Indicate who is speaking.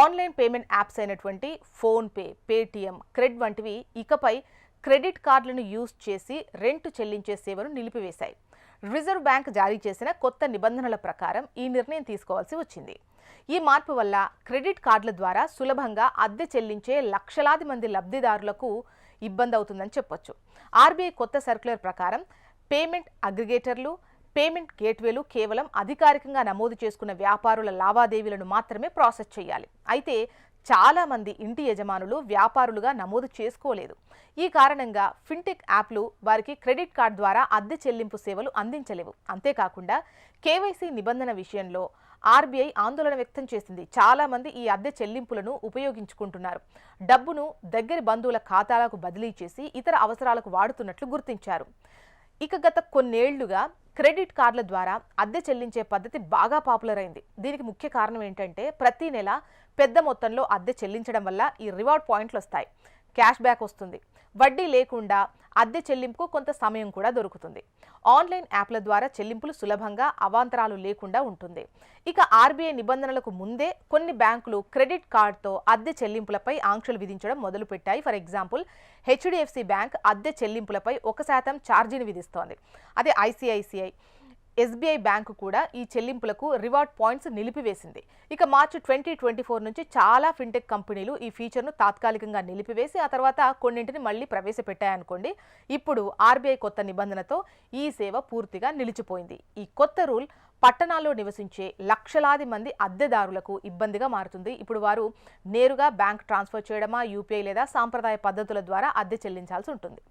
Speaker 1: Online payment apps అయినటువంటి PhonePe Paytm CRED వంటివి ఇకపై క్రెడిట్ కార్డులను యూజ్ చేసి రెంట్ చెల్లించే సేవను నిలిపివేశాయి. రిజర్వ్ బ్యాంక్ జారీ చేసిన కొత్త నిబంధనల ప్రకారం ఈ నిర్ణయం తీసుకోవాల్సి వచ్చింది. ఈ మార్పు వల్ల క్రెడిట్ కార్డుల ద్వారా సులభంగా అద్దె చెల్లించే లక్షలాది మంది లబ్ధిదారులకు ఇబ్బంది అవుతుందని చెప్పొచ్చు. ఆర్బీఐ కొత్త సర్క్యులర్ ప్రకారం పేమెంట్ అగ్రిగేటర్లు పేమెంట్ గేట్వేలు కేవలం అధికారికంగా నమోదు చేసుకున్న వ్యాపారుల లావాదేవీలను మాత్రమే ప్రాసెస్ చేయాలి. అయితే చాలామంది ఇంటి యజమానులు వ్యాపారులుగా నమోదు చేసుకోలేదు. ఈ కారణంగా ఫిన్టెక్ యాప్లు వారికి క్రెడిట్ కార్డ్ ద్వారా అద్దె చెల్లింపు సేవలు అందించలేవు. అంతేకాకుండా కేవైసీ నిబంధన విషయంలో ఆర్బీఐ ఆందోళన వ్యక్తం చేసింది. చాలామంది ఈ అద్దె చెల్లింపులను ఉపయోగించుకుంటున్నారు. డబ్బును దగ్గరి బంధువుల ఖాతాలకు బదిలీ చేసి ఇతర అవసరాలకు వాడుతున్నట్లు గుర్తించారు. ఇక గత కొన్నేళ్ళుగా క్రెడిట్ కార్డుల ద్వారా అద్దె చెల్లించే పద్ధతి బాగా పాపులర్ అయింది. దీనికి ముఖ్య కారణం ఏంటంటే ప్రతి నెల పెద్ద మొత్తంలో అద్దె చెల్లించడం వల్ల ఈ రివార్డ్ పాయింట్లు వస్తాయి. క్యాష్ బ్యాక్ వస్తుంది. వడ్డీ లేకుండా అద్దె చెల్లింపుకు కొంత సమయం కూడా దొరుకుతుంది. ఆన్లైన్ యాప్ల ద్వారా చెల్లింపులు సులభంగా అవాంతరాలు లేకుండా ఉంటుంది. ఇక ఆర్బీఐ నిబంధనలకు ముందే కొన్ని బ్యాంకులు క్రెడిట్ కార్డుతో అద్దె చెల్లింపులపై ఆంక్షలు విధించడం మొదలుపెట్టాయి. ఫర్ ఎగ్జాంపుల్ హెచ్డిఎఫ్సి బ్యాంక్ అద్దె చెల్లింపులపై ఒక శాతం ఛార్జీని విధిస్తోంది. అదే ఐసిఐసిఐ. ఎస్బీఐ బ్యాంకు కూడా ఈ చెల్లింపులకు రివార్డ్ పాయింట్స్ నిలిపివేసింది. ఇక మార్చి ట్వంటీ ట్వంటీ ఫోర్ నుంచి చాలా ఫిన్టెక్ కంపెనీలు ఈ ఫీచర్ను తాత్కాలికంగా నిలిపివేసి ఆ తర్వాత కొన్నింటిని మళ్ళీ ప్రవేశపెట్టాయనుకోండి. ఇప్పుడు ఆర్బీఐ కొత్త నిబంధనతో ఈ సేవ పూర్తిగా నిలిచిపోయింది. ఈ కొత్త రూల్ పట్టణాల్లో నివసించే లక్షలాది మంది అద్దెదారులకు ఇబ్బందిగా మారుతుంది. ఇప్పుడు వారు నేరుగా బ్యాంక్ ట్రాన్స్ఫర్ చేయడమా యూపీఐ లేదా సాంప్రదాయ పద్ధతుల ద్వారా అద్దె చెల్లించాల్సి ఉంటుంది.